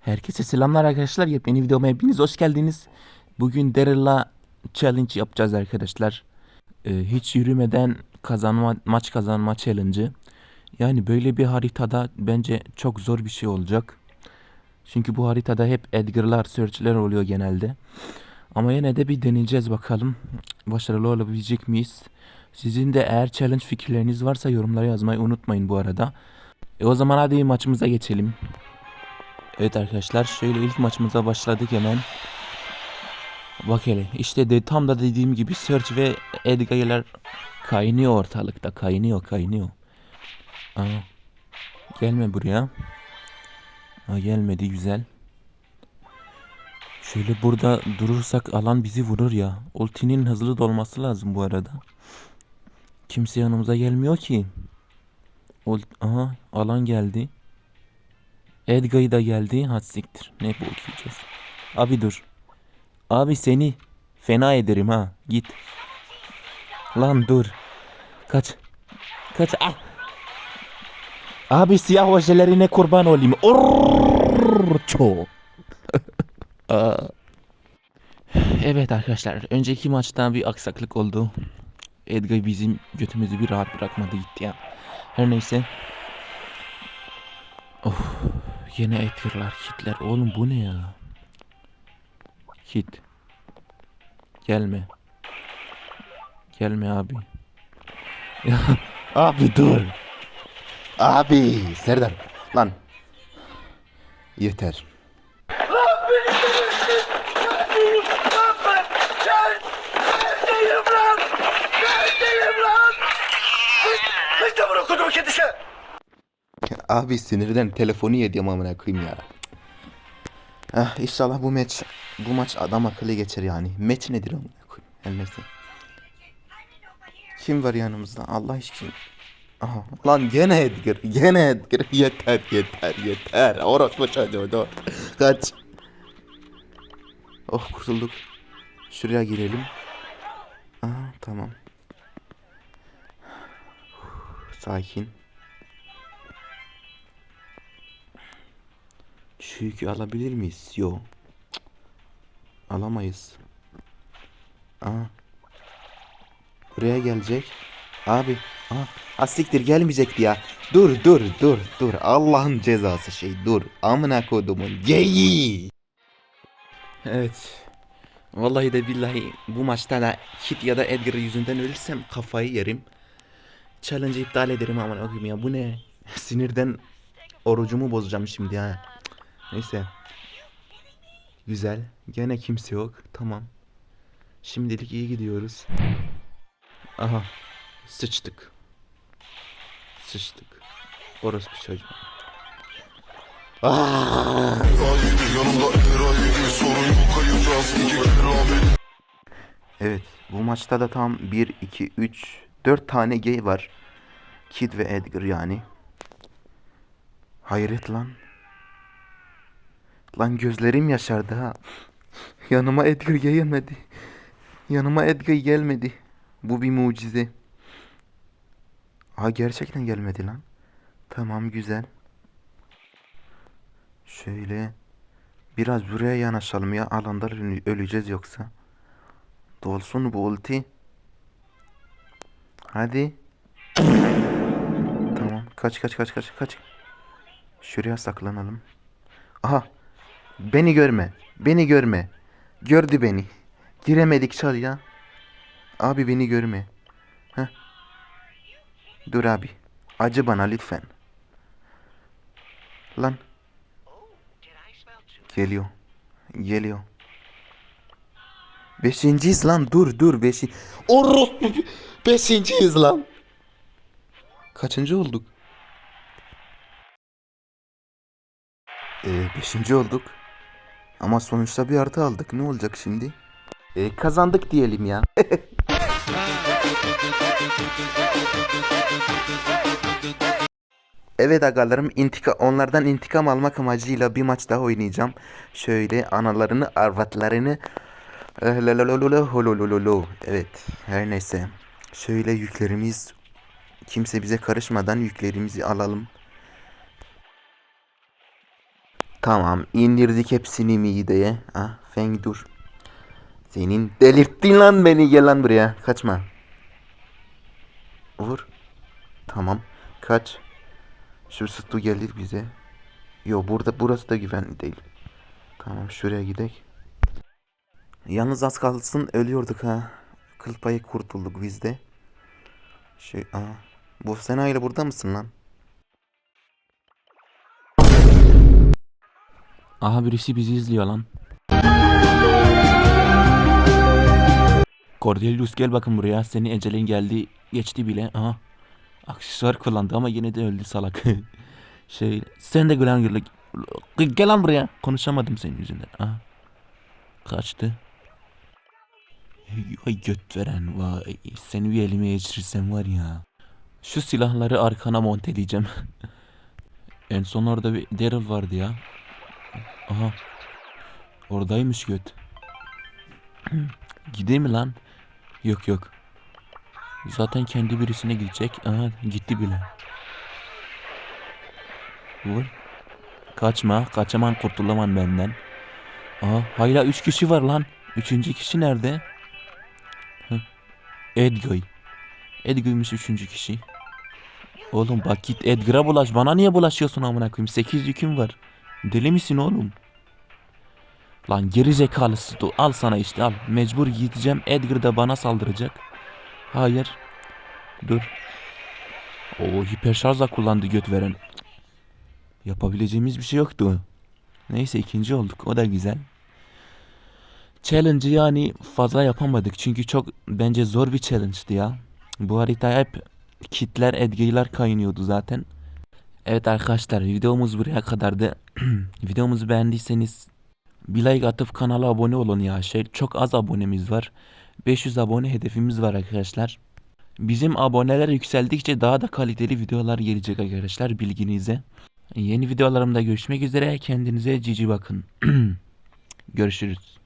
Herkese selamlar arkadaşlar. Yepyeni videoma hepiniz hoş geldiniz. Bugün Daryl'la challenge yapacağız arkadaşlar. Ee, hiç yürümeden kazanma maç kazanma challenge'ı. Yani böyle bir haritada bence çok zor bir şey olacak. Çünkü bu haritada hep Edgar'lar, search'ler oluyor genelde. Ama yine de bir deneyeceğiz bakalım. Başarılı olabilecek miyiz? Sizin de eğer challenge fikirleriniz varsa yorumlara yazmayı unutmayın bu arada. E o zaman hadi maçımıza geçelim. Evet arkadaşlar şöyle ilk maçımıza başladık hemen. Bak hele işte de tam da dediğim gibi Search ve Edgar'lar kaynıyor ortalıkta kaynıyor kaynıyor. Aa, gelme buraya. Aa, gelmedi güzel. Şöyle burada durursak alan bizi vurur ya. Ultinin hızlı dolması lazım bu arada. Kimse yanımıza gelmiyor ki. Ult Aha alan geldi. Edga'yı da geldi. Hadi siktir. Ne bu okuyacağız. Abi dur. Abi seni fena ederim ha. Git. Lan dur. Kaç. Kaç. Ah. Abi siyah ojelerine kurban olayım. Orço. Evet arkadaşlar. Önceki maçta bir aksaklık oldu. Edgar bizim götümüzü bir rahat bırakmadı gitti ya. Her neyse. Of. Yine Edgar'lar, kitler. Oğlum bu ne ya? Kit. Gelme. Gelme abi. Ya abi dur. Abi Serdar lan yeter. Okudum kedisi. Abi sinirden telefonu yedim amına koyayım ya. Ah inşallah bu maç bu maç adam akıllı geçer yani. Maç nedir amına koyayım? Kim var yanımızda? Allah aşkına. Aha. Lan gene Edgar, gene Edgar. Yeter, yeter, yeter. Orospu çocuğu dur. Kaç. Oh kurtulduk. Şuraya girelim. Aha tamam. Sakin. Şu yükü alabilir miyiz? Yok. Alamayız. Aha. Buraya gelecek. Abi. Aha. Asiktir gelmeyecekti ya. Dur dur dur dur. Allah'ın cezası şey dur. Amına kodumun geyi. Evet. Vallahi de billahi bu maçta da Kit ya da Edgar yüzünden ölürsem kafayı yerim. Challenge'ı iptal ederim aman okuyayım ya bu ne? Sinirden orucumu bozacağım şimdi ha. Neyse. Güzel. Gene kimse yok. Tamam. Şimdilik iyi gidiyoruz. Aha. Sıçtık. Sıçtık. Orospu çocuğu. Evet. Bu maçta da tam 1, 2, 3, 4 tane gay var. Kid ve Edgar yani. Hayret lan. Lan gözlerim yaşardı ha. Yanıma Edgar gelmedi. Yanıma Edgar gelmedi. Bu bir mucize. Ha gerçekten gelmedi lan. Tamam güzel. Şöyle biraz buraya yanaşalım ya alanda öleceğiz yoksa. Dolsun bu ulti. Hadi. Tamam kaç kaç kaç kaç kaç. Şuraya saklanalım. Aha. Beni görme. Beni görme. Gördü beni. Giremedik çal ya. Abi beni görme. Heh. Dur abi. Acı bana lütfen. Lan. Geliyor. Geliyor. Beşinciyiz lan dur dur beşi. Orospu beşinciyiz lan. Kaçıncı olduk? Ee, beşinci olduk. Ama sonuçta bir artı aldık. Ne olacak şimdi? Ee, kazandık diyelim ya. Evet agalarım intika onlardan intikam almak amacıyla bir maç daha oynayacağım. Şöyle analarını, arvatlarını. Evet, her neyse. Şöyle yüklerimiz kimse bize karışmadan yüklerimizi alalım. Tamam indirdik hepsini mideye. Ah Feng dur. Senin delirttin lan beni gel lan buraya. Kaçma. Vur. Tamam. Kaç. Şu Stu gelir bize. Yo burada burası da güvenli değil. Tamam şuraya gidelim. Yalnız az kalsın ölüyorduk ha. Kıl payı kurtulduk biz. Şey aa. Bu Sena ile burada mısın lan? Aha birisi bizi izliyor lan. Cordelius gel bakın buraya. Senin ecelin geldi. Geçti bile. Aha. Aksesuar kullandı ama yine de öldü salak. şey sen de gülen gül. Gel lan buraya. Konuşamadım senin yüzünden. Aha. Kaçtı. Vay göt veren vay. Seni bir elime geçirirsem var ya. Şu silahları arkana monteleyeceğim. en son orada bir Daryl vardı ya. Aha. Oradaymış göt. Gideyim mi lan? Yok yok. Zaten kendi birisine gidecek. Aha gitti bile. Vur. Kaçma. Kaçaman kurtulaman benden. Aha hala 3 kişi var lan. Üçüncü kişi nerede? Hı. Edgoy. Edgoy'muş üçüncü kişi. Oğlum bak git Edgar'a bulaş. Bana niye bulaşıyorsun amına koyayım? 8 yüküm var. Deli misin oğlum? Lan geri zekalısı. Al sana işte al. Mecbur gideceğim. Edgar da bana saldıracak. Hayır. Dur. O hiper şarjla kullandı göt veren. Yapabileceğimiz bir şey yoktu. Neyse ikinci olduk. O da güzel. Challenge'ı yani fazla yapamadık. Çünkü çok bence zor bir challenge'dı ya. Bu harita hep kitler, edgeyler kaynıyordu zaten. Evet arkadaşlar videomuz buraya kadardı. Videomuzu beğendiyseniz bir like atıp kanala abone olun ya. Şey çok az abonemiz var. 500 abone hedefimiz var arkadaşlar. Bizim aboneler yükseldikçe daha da kaliteli videolar gelecek arkadaşlar bilginize. Yeni videolarımda görüşmek üzere. Kendinize cici bakın. Görüşürüz.